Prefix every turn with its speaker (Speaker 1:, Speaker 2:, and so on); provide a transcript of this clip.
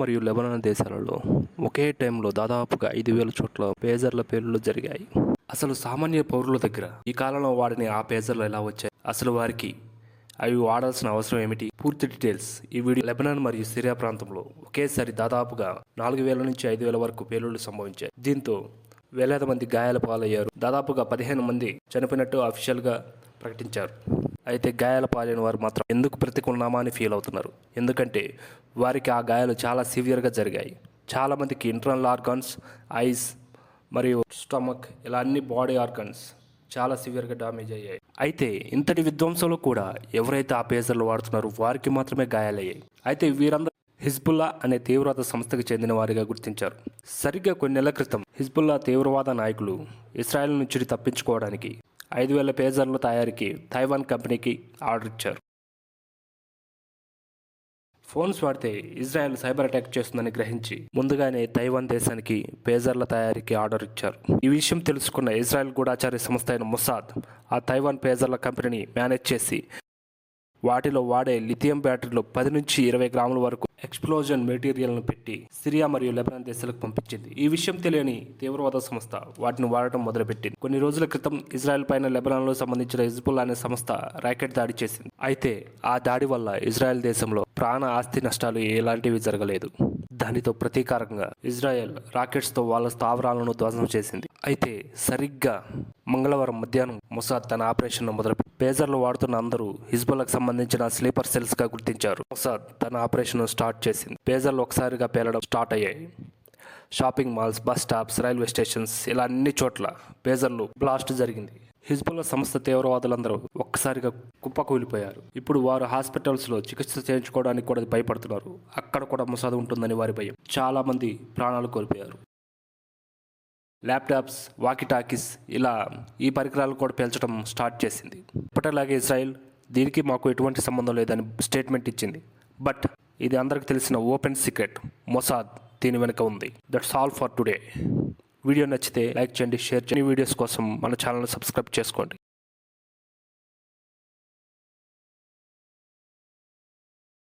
Speaker 1: మరియు లెబనాన్ దేశాలలో ఒకే టైంలో దాదాపుగా ఐదు వేల చోట్ల పేజర్ల పేర్లు జరిగాయి. అసలు సామాన్య పౌరుల దగ్గర ఈ కాలంలో వాడిని ఆ పేజర్లు ఎలా వచ్చాయి? అసలు వారికి అవి వాడాల్సిన అవసరం ఏమిటి? పూర్తి డీటెయిల్స్ ఈ వీడియో లెబనాన్ మరియు సిరియా ప్రాంతంలో ఒకేసారి దాదాపుగా నాలుగు వేల నుంచి ఐదు వేల వరకు పేలుళ్ళు సంభవించాయి. దీంతో వేలాది మంది గాయాల పాలయ్యారు. దాదాపుగా పదిహేను మంది చనిపోయినట్టు అఫీషియల్గా ప్రకటించారు. అయితే గాయాల పాలైన వారు మాత్రం ఎందుకు బ్రతికున్నామా అని ఫీల్ అవుతున్నారు? ఎందుకంటే వారికి ఆ గాయాలు చాలా సివియర్గా జరిగాయి. చాలామందికి ఇంటర్నల్ ఆర్గాన్స్ ఐస్ మరియు స్టమక్ ఇలా అన్ని బాడీ ఆర్గన్స్ చాలా సివియర్గా డామేజ్ అయ్యాయి. అయితే ఇంతటి విధ్వంసంలో కూడా ఎవరైతే ఆ పేజర్లు వాడుతున్నారో వారికి మాత్రమే గాయాలయ్యాయి. అయితే వీరందరూ హిజ్బుల్లా అనే తీవ్రవాద సంస్థకు చెందిన వారిగా గుర్తించారు. సరిగ్గా కొన్ని నెలల క్రితం హిజ్బుల్లా తీవ్రవాద నాయకులు ఇస్రాయెల్ నుంచి తప్పించుకోవడానికి ఐదు వేల పేజర్ల తయారీకి తైవాన్ కంపెనీకి ఆర్డర్ ఇచ్చారు. ఫోన్స్ వాడితే ఇజ్రాయెల్ సైబర్ అటాక్ చేస్తుందని గ్రహించి ముందుగానే తైవాన్ దేశానికి పేజర్ల తయారీకి ఆర్డర్ ఇచ్చారు. ఈ విషయం తెలుసుకున్న ఇజ్రాయెల్ గూఢాచార్య సంస్థ అయిన ముసాద్ ఆ తైవాన్ పేజర్ల కంపెనీని మేనేజ్ చేసి వాటిలో వాడే లిథియం బ్యాటరీలో పది నుంచి ఇరవై గ్రాముల వరకు ఎక్స్ప్లోజన్ మెటీరియల్ను పెట్టి సిరియా మరియు లెబనాన్ దేశాలకు పంపించింది. ఈ విషయం తెలియని తీవ్రవాద సంస్థ వాటిని వాడటం మొదలుపెట్టింది. కొన్ని రోజుల క్రితం ఇజ్రాయెల్ పైన లెబనాన్లో సంబంధించిన హిజ్బుల్ అనే సంస్థ రాకెట్ దాడి చేసింది. అయితే ఆ దాడి వల్ల ఇజ్రాయెల్ దేశంలో ప్రాణ ఆస్తి నష్టాలు ఎలాంటివి జరగలేదు. దానితో ప్రతీకారంగా ఇజ్రాయెల్ రాకెట్స్తో వాళ్ళ స్థావరాలను ధ్వంసం చేసింది. అయితే సరిగ్గా మంగళవారం మధ్యాహ్నం మొసాద్ తన ఆపరేషన్ను మొదలు పేజర్లు వాడుతున్న అందరూ హిజ్బుల్లకు సంబంధించిన స్లీపర్ సెల్స్గా గుర్తించారు. మొసాద్ తన ఆపరేషన్ను స్టార్ట్ చేసింది. పేజర్లు ఒకసారిగా పేలడం స్టార్ట్ అయ్యాయి. Shopping malls bus stops railway stations ఇలా అన్ని చోట్ల పేజర్లు బ్లాస్ట్ జరిగింది. హిజ్బుల్లా సంస్థ తీవ్రవాదులందరూ ఒక్కసారిగా కుప్పకూలిపోయారు. ఇప్పుడు వారు హాస్పిటల్స్లో చికిత్స చేయించుకోవడానికి కూడా భయపడుతున్నారు. అక్కడ కూడా ముసాదు ఉంటుందని వారి భయం. చాలామంది ప్రాణాలు కోల్పోయారు. ల్యాప్టాప్స్ వాకిటాకీస్ ఇలా ఈ పరికరాలు కూడా పేల్చడం స్టార్ట్ చేసింది. ఇప్పటిలాగే ఇజ్రాయెల్ దీనికి మాకు ఎటువంటి సంబంధం లేదని స్టేట్మెంట్ ఇచ్చింది. బట్ ఇది అందరికి తెలిసిన ఓపెన్ సీక్రెట్. మొసాద్ దీని వెనుక ఉంది. That's all for today. Video నచ్చితే లైక్ చేయండి షేర్ చేయండి. వీడియోస్ కోసం మన ఛానల్ సబ్స్క్రైబ్ చేసుకోండి.